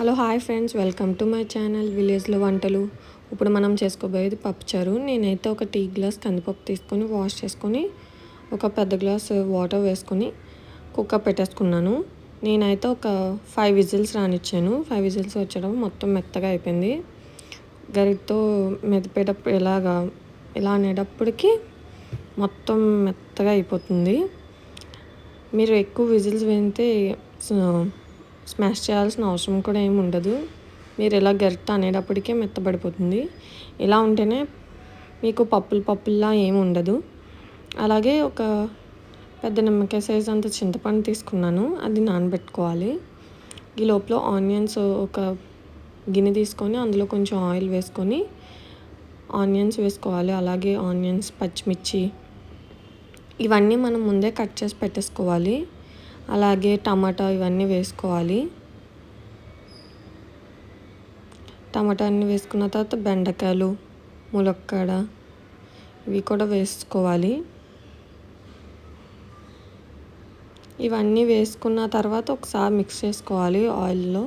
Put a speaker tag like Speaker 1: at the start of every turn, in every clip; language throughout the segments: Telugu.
Speaker 1: Hello hi friends. Welcome to my channel విలేజ్లో వంటలు. ఇప్పుడు మనం చేసుకోబోయేది పప్పుచారు. నేనైతే ఒక టీ గ్లాస్ కందిపప్పు తీసుకొని వాష్ చేసుకొని ఒక పెద్ద గ్లాస్ వాటర్ వేసుకొని కుక్కర్ పెట్టేసుకున్నాను. నేనైతే ఒక ఫైవ్ విజిల్స్ రానిచ్చాను. ఫైవ్ విజిల్స్ వచ్చడం మొత్తం మెత్తగా అయిపోయింది. గరిటతో మెదిపేటప్పుడు ఇలాగా ఇలా అనేటప్పటికి మొత్తం మెత్తగా అయిపోతుంది. మీరు ఎక్కువ విజిల్స్ వేస్తే స్మాష్ చేయాల్సిన అవసరం కూడా ఏమి ఉండదు. మీరు ఇలా గరిట అనేటప్పటికే మెత్తబడిపోతుంది. ఇలా ఉంటేనే మీకు పప్పులు పప్పుల్లా ఏమి ఉండదు. అలాగే ఒక పెద్ద నిమ్మకాయ సైజ్ అంత చింతపండు తీసుకున్నాను. అది నానబెట్టుకోవాలి. ఈ లోపల ఆనియన్స్ ఒక గిన్నె తీసుకొని అందులో కొంచెం ఆయిల్ వేసుకొని ఆనియన్స్ వేసుకోవాలి. అలాగే ఆనియన్స్ పచ్చిమిర్చి ఇవన్నీ మనం ముందే కట్ చేసి పెట్టేసుకోవాలి. అలాగే టమాటా ఇవన్నీ వేసుకోవాలి. టమాటా అన్నీ వేసుకున్న తర్వాత బెండకాయలు ములక్కాడ ఇవి కూడా వేసుకోవాలి. ఇవన్నీ వేసుకున్న తర్వాత ఒకసారి మిక్స్ చేసుకోవాలి ఆయిల్లో.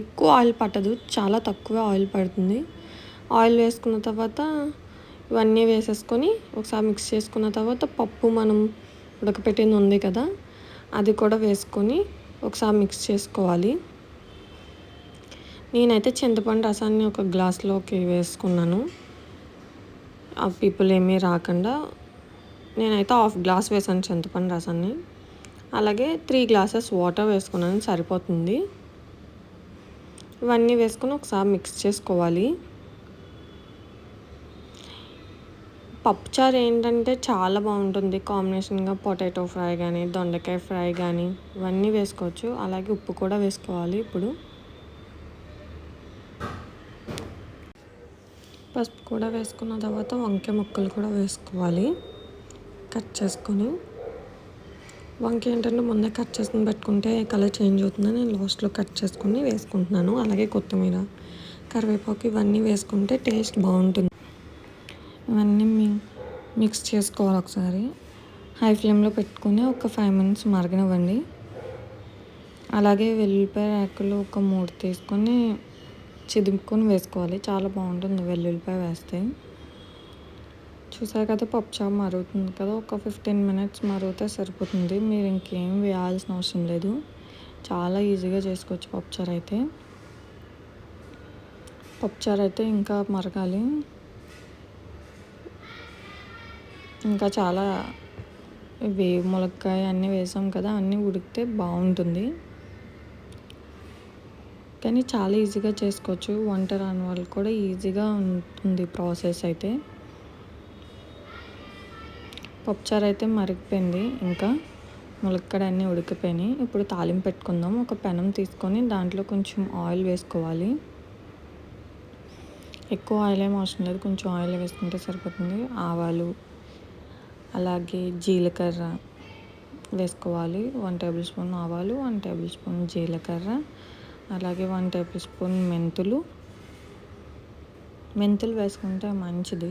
Speaker 1: ఎక్కువ ఆయిల్ పట్టదు చాలా తక్కువ ఆయిల్ పడుతుంది. ఆయిల్ వేసుకున్న తర్వాత ఇవన్నీ వేసేసుకొని ఒకసారి మిక్స్ చేసుకున్న తర్వాత పప్పు మనం ఉడకపెట్టింది ఉంది కదా అది కూడా వేసుకొని ఒకసారి మిక్స్ చేసుకోవాలి. నేనైతే చింతపండు రసాన్ని ఒక గ్లాస్లోకి వేసుకున్నాను. ఆ పీపుల్ ఏమీ రాకుండా నేనైతే హాఫ్ గ్లాస్ వేసాను చింతపండు రసాన్ని. అలాగే త్రీ గ్లాసెస్ వాటర్ వేసుకున్నాను సరిపోతుంది. ఇవన్నీ వేసుకొని ఒకసారి మిక్స్ చేసుకోవాలి. పప్పుచారు ఏంటంటే చాలా బాగుంటుంది. కాంబినేషన్గా పొటాటో ఫ్రై కానీ దొండకాయ ఫ్రై కానీ ఇవన్నీ వేసుకోవచ్చు. అలాగే ఉప్పు కూడా వేసుకోవాలి ఇప్పుడు. పసుపు కూడా వేసుకున్న తర్వాత వంకాయ ముక్కలు కూడా వేసుకోవాలి. కట్ చేసుకొని. వంకాయ ఏంటంటే ముందే కట్ చేసుకుని పెట్టుకుంటే కలర్ చేంజ్ అవుతుంది నేను లాస్ట్లో కట్ చేసుకుని వేసుకుంటున్నాను. అలాగే కొత్తిమీర కరివేపాకు ఇవన్నీ వేసుకుంటే టేస్ట్ బాగుంటుంది. ఇవన్నీ మిక్స్ చేసుకోవాలి ఒకసారి. హై ఫ్లేమ్లో పెట్టుకుని ఒక ఫైవ్ మినిట్స్ మరగనివ్వండి. అలాగే వెల్లుల్లిపాయ రేకులు ఒక మూడు తీసుకొని చిదుపుకొని వేసుకోవాలి. చాలా బాగుంటుంది వెల్లుల్లిపాయ వేస్తే. చూసారు కదా పప్పుచాప్ మరుగుతుంది కదా ఒక ఫిఫ్టీన్ మినిట్స్ మరిగితే సరిపోతుంది. మీరు ఇంకేం వేయాల్సిన అవసరం లేదు. చాలా ఈజీగా చేసుకోవచ్చు పప్పుచారు అయితే. పప్పుచారు అయితే ఇంకా మరగాలి. ఇంకా చాలా వే ములక్కాయ అన్నీ వేసాం కదా అన్నీ ఉడికితే బాగుంటుంది. కానీ చాలా ఈజీగా చేసుకోవచ్చు. వంట రాని వాళ్ళు కూడా ఈజీగా ఉంటుంది ప్రాసెస్ అయితే. పప్పుచారు అయితే మరిగిపోయింది. ఇంకా ములక్కడ అన్నీ ఉడికిపోయినాయి. ఇప్పుడు తాలింపు పెట్టుకుందాం. ఒక పెనం తీసుకొని దాంట్లో కొంచెం ఆయిల్ వేసుకోవాలి. ఎక్కువ ఆయిల్ ఏం అవసరం లేదు. కొంచెం ఆయిల్ వేసుకుంటే సరిపోతుంది. ఆవాలు అలాగే జీలకర్ర వేసుకోవాలి. వన్ టేబుల్ స్పూన్ ఆవాలు వన్ టేబుల్ స్పూన్ జీలకర్ర అలాగే వన్ టేబుల్ స్పూన్ మెంతులు. మెంతులు వేసుకుంటే మంచిది.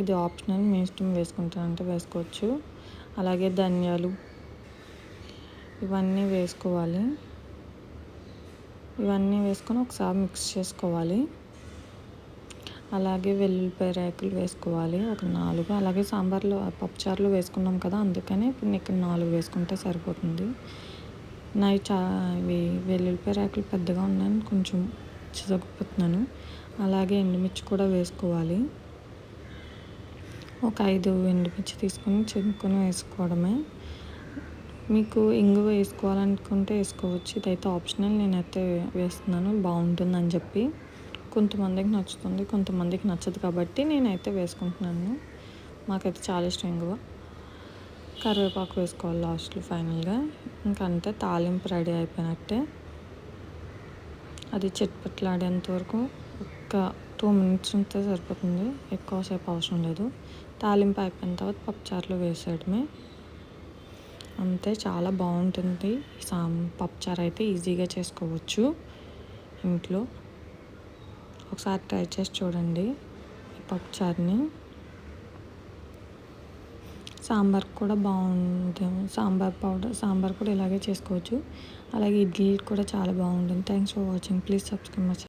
Speaker 1: ఇది ఆప్షనల్ మీ ఇష్టం వేసుకుంటారంటే వేసుకోవచ్చు. అలాగే ధనియాలు ఇవన్నీ వేసుకోవాలి. ఇవన్నీ వేసుకొని ఒకసారి మిక్స్ చేసుకోవాలి. అలాగే వెల్లుల్లిపాయ రేకులు వేసుకోవాలి. ఒక నాలుగు. అలాగే సాంబార్లో పప్పుచారులు వేసుకున్నాం కదా అందుకని ఇప్పుడు ఇక్కడ నాలుగు వేసుకుంటే సరిపోతుంది. నాయి చా ఇవి వెల్లుల్లిపాయ రేకులు పెద్దగా ఉన్నాయని కొంచెం చితకపోతున్నాను అలాగే ఎండుమిర్చి కూడా వేసుకోవాలి. ఒక ఐదు ఎండుమిర్చి తీసుకొని చినుకొని వేసుకోవడమే. మీకు ఇంగు వేసుకోవాలనుకుంటే వేసుకోవచ్చు. ఇదైతే ఆప్షనల్. నేనైతే వేస్తున్నాను. బాగుంటుందని చెప్పి. కొంతమందికి నచ్చుతుంది కొంతమందికి నచ్చదు కాబట్టి నేనైతే వేసుకుంటున్నాను. మాకైతే చాలా ఇష్టం ఇంగువ. కరివేపాకు వేసుకోవాలి లాస్ట్లో ఫైనల్గా. ఇంకా అంతే తాలింపు రెడీ అయిపోయినట్టే. అది చిట్పట్లాడేంత వరకు ఒక టూ మినిట్స్ ఉంటే సరిపోతుంది. ఎక్కువసేపు అవసరం లేదు. తాలింపు అయిపోయిన తర్వాత పప్పుచారులో వేసేయడమే. అంతే చాలా బాగుంటుంది. సాం పప్పుచారు అయితే ఈజీగా చేసుకోవచ్చు ఇంట్లో. ఒకసారి ట్రై చేసి చూడండి ఈ పప్పుచారుని సాంబార్ కూడా బాగుంటుంది సాంబార్ పౌడర్ సాంబార్ కూడా ఇలాగే చేసుకోవచ్చు. అలాగే ఇడ్లీ కూడా చాలా బాగుంటుంది. Thanks for watching please subscribe my